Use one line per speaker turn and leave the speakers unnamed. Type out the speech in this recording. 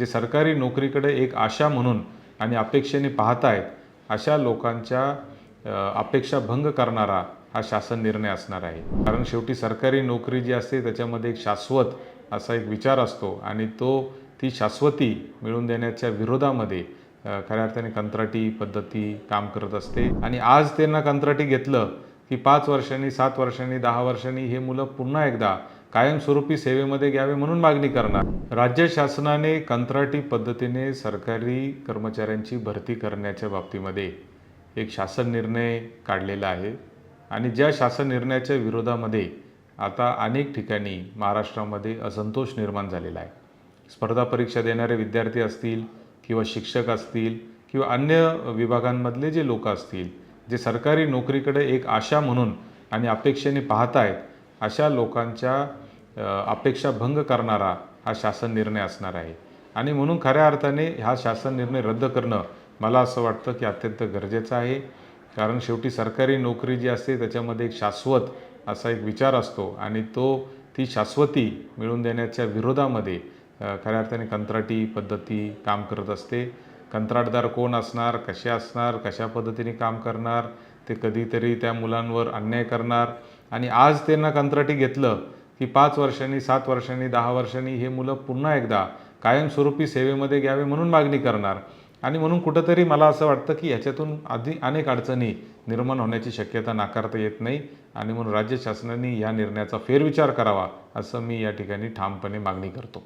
जे सरकारी नोकरीकडे एक आशा म्हणून आणि अपेक्षेने पाहत आहेत अशा लोकांच्या अपेक्षा भंग करणारा हा शासन निर्णय असणार आहे. कारण शेवटी सरकारी नोकरी जी असते त्याच्यामध्ये एक शाश्वत असा एक विचार असतो आणि तो ती शाश्वती मिळवून देण्याच्या विरोधामध्ये खऱ्या अर्थाने कंत्राटी पद्धती काम करत असते. आणि आज त्यांना कंत्राटी घेतलं की पाच वर्षांनी सात वर्षांनी दहा वर्षांनी हे मुलं पुन्हा एकदा कायमस्वरूपी सेवेमध्ये घ्यावे म्हणून मागणी करणार. राज्य शासनाने कंत्राटी पद्धतीने सरकारी कर्मचाऱ्यांची भरती करण्याच्या बाबतीमध्ये एक शासन निर्णय काढलेला आहे. आणि ज्या शासन निर्णयाच्या विरोधामध्ये आता अनेक ठिकाणी महाराष्ट्रामध्ये असंतोष निर्माण झालेला आहे. स्पर्धा परीक्षा देणारे विद्यार्थी असतील किंवा शिक्षक असतील किंवा अन्य विभागांमधले जे लोक असतील जे सरकारी नोकरीकडे एक आशा म्हणून आणि अपेक्षेने पाहत आहेत अशा लोकांच्या अपेक्षा भंग करणारा हा शासन निर्णय असणार आहे. आणि म्हणून खऱ्या अर्थाने हा शासन निर्णय रद्द करणं मला असं वाटतं की अत्यंत गरजेचं आहे. कारण शेवटी सरकारी नोकरी जी असते त्याच्यामध्ये एक शाश्वत असा एक विचार असतो आणि तो ती शाश्वती मिळवून देण्याच्या विरोधामध्ये खऱ्या अर्थाने कंत्राटी पद्धती काम करत असते. कंत्राटदार कोण असणार कसे असणार कशा पद्धतीने काम करणार ते कधीतरी त्या मुलांवर अन्याय करणार. आणि आज त्यांना कंत्राटी घेतलं की पाच वर्षांनी सात वर्षांनी दहा वर्षांनी हे मुलं पुन्हा एकदा कायमस्वरूपी सेवेमध्ये घ्यावे म्हणून मागणी करणार. आणि म्हणून कुठंतरी मला असं वाटतं की ह्याच्यातून आधी अनेक अडचणी निर्माण होण्याची शक्यता नाकारता येत नाही आणि म्हणून राज्य शासनाने या निर्णयाचा फेरविचार करावा असं मी या ठिकाणी ठामपणे मागणी करतो.